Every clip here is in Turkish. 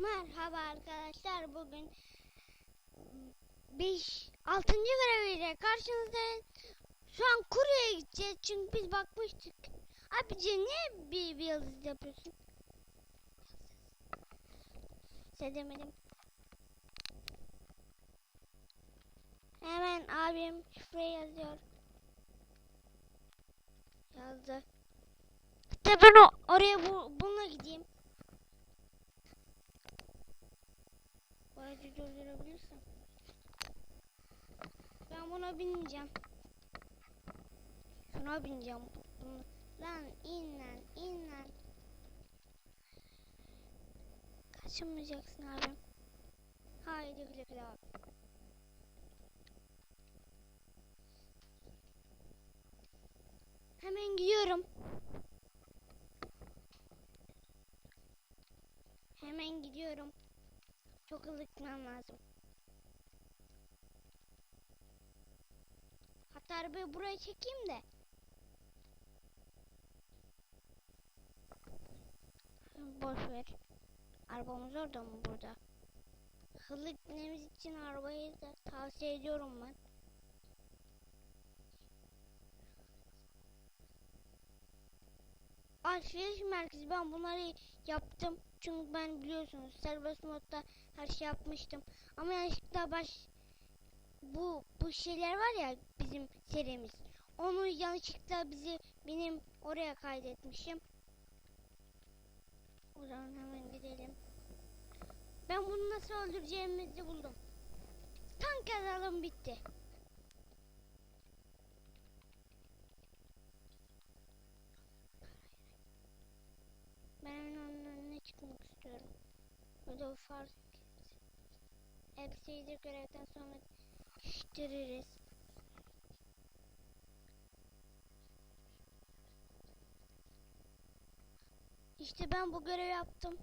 Merhaba arkadaşlar. Bugün 5 6. göreviyle karşınızdayız. Şu an Kurya'ya gideceğiz çünkü biz bakmıştık. Abici niye bir, bir yıldız yapıyorsun? Sedemedim. Hemen abim şifreyi yazıyor. Yazdı. İşte ben oraya bu, bununla gideyim. Aracı durdurabilirsem. Ben buna bineceğim. Şuna bineceğim. Bunu. Lan in lan in lan. Kaçınmayacaksın abim. Haydi güle güle abi. Hemen gidiyorum. Hemen gidiyorum. Çok hızlı lazım. Hatta arabayı buraya çekeyim de. Boş ver. Arabamız orada mı burada? Hızlı için arabayı da tavsiye ediyorum ben. Alışveriş merkezi ben bunları yaptım. Çünkü ben biliyorsunuz serbest modda her şey yapmıştım. Ama yanlışlıkla baş bu bu şeyler var ya bizim serimiz. Onu yanlışlıkla bizi benim oraya kaydetmişim. O zaman hemen gidelim. Ben bunu nasıl öldüreceğimizi buldum. Tank yazalım bitti. Burada fark de görevden sonra değiştiririz. İşte ben bu görevi yaptım.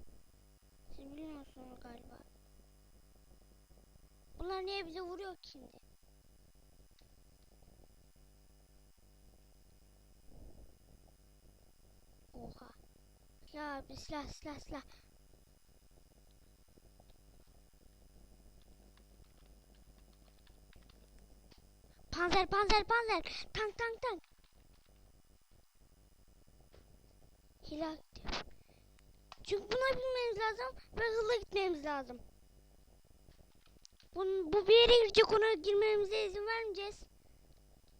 Siz bilmiyorsunuz galiba. Bunlar niye bize vuruyor şimdi? Oha. Ya bir silah silah silah. Panzer panzer panzer. Tank tank tank. Hilal. Çünkü buna bilmemiz lazım ve hızlı gitmemiz lazım. Bunun, bu bir yere girecek ona girmemize izin vermeyeceğiz.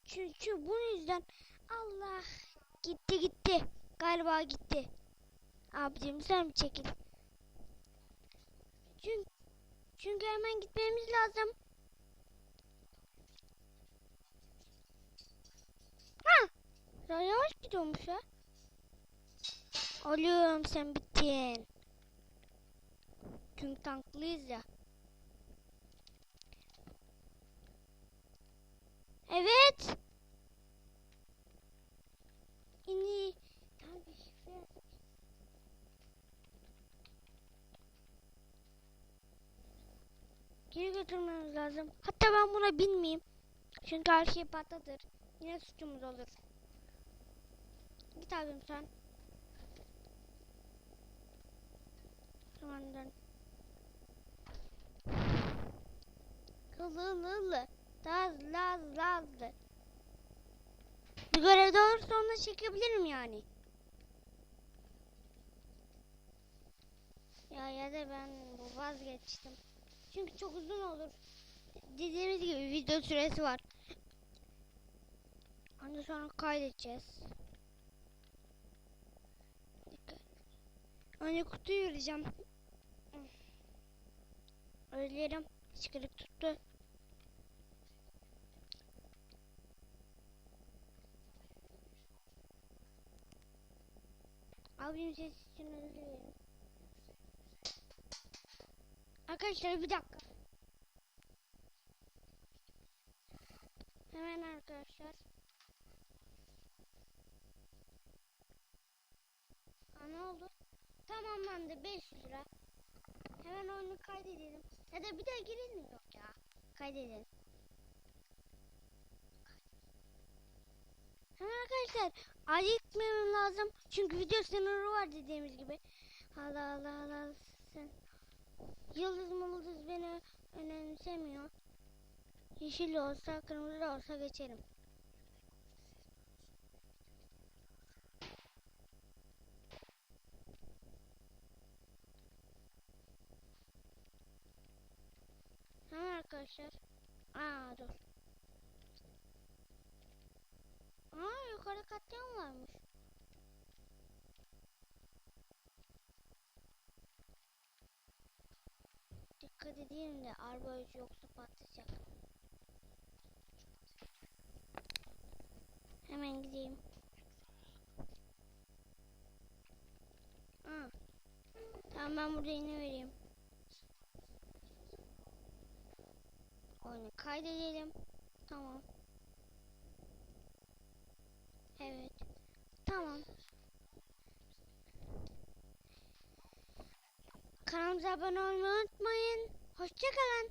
Çünkü bunun yüzden Allah gitti gitti. Galiba gitti. Abicim sen mi çekil? Çünkü, çünkü hemen gitmemiz lazım. Ya yavaş gidiyormuş ya. Oğlum sen bittin. Çünkü tanklıyız ya. Evet. İni. Geri götürmemiz lazım. Hatta ben buna binmeyeyim. Çünkü her şey patlatır. Yine suçumuz olur. Git abim sen. Hemen dön. Daha hızlı daha hızlı. Bir görevde olursa onu çekebilirim yani. Ya ya da ben vazgeçtim. Çünkü çok uzun olur. Dediğimiz gibi video süresi var. Ondan sonra kaydedeceğiz. Önce kutuyu yürüyeceğim. Ölüyorum. Çıkırık tuttu. Abim ses için dilerim. Arkadaşlar bir dakika. Hemen arkadaşlar. Aa, ne oldu? Tamamlandı 500 lira. Hemen oyunu kaydedelim. Ya da bir daha girelim yok ya. Kaydedelim. Hemen arkadaşlar gitmem lazım. Çünkü video sınırı var dediğimiz gibi. Allah Allah Allah sen. Yıldız mıldız beni önemsemiyor. Yeşil olsa kırmızı olsa geçerim. Tamam arkadaşlar. Aa dur. Aa yukarı katliam varmış. Dikkat edeyim de araba yoksa patlayacak. Hemen gideyim. Tamam ben burada yine vereyim. Oyunu kaydedelim. Tamam. Evet. Tamam. Kanalımıza abone olmayı unutmayın. Hoşçakalın.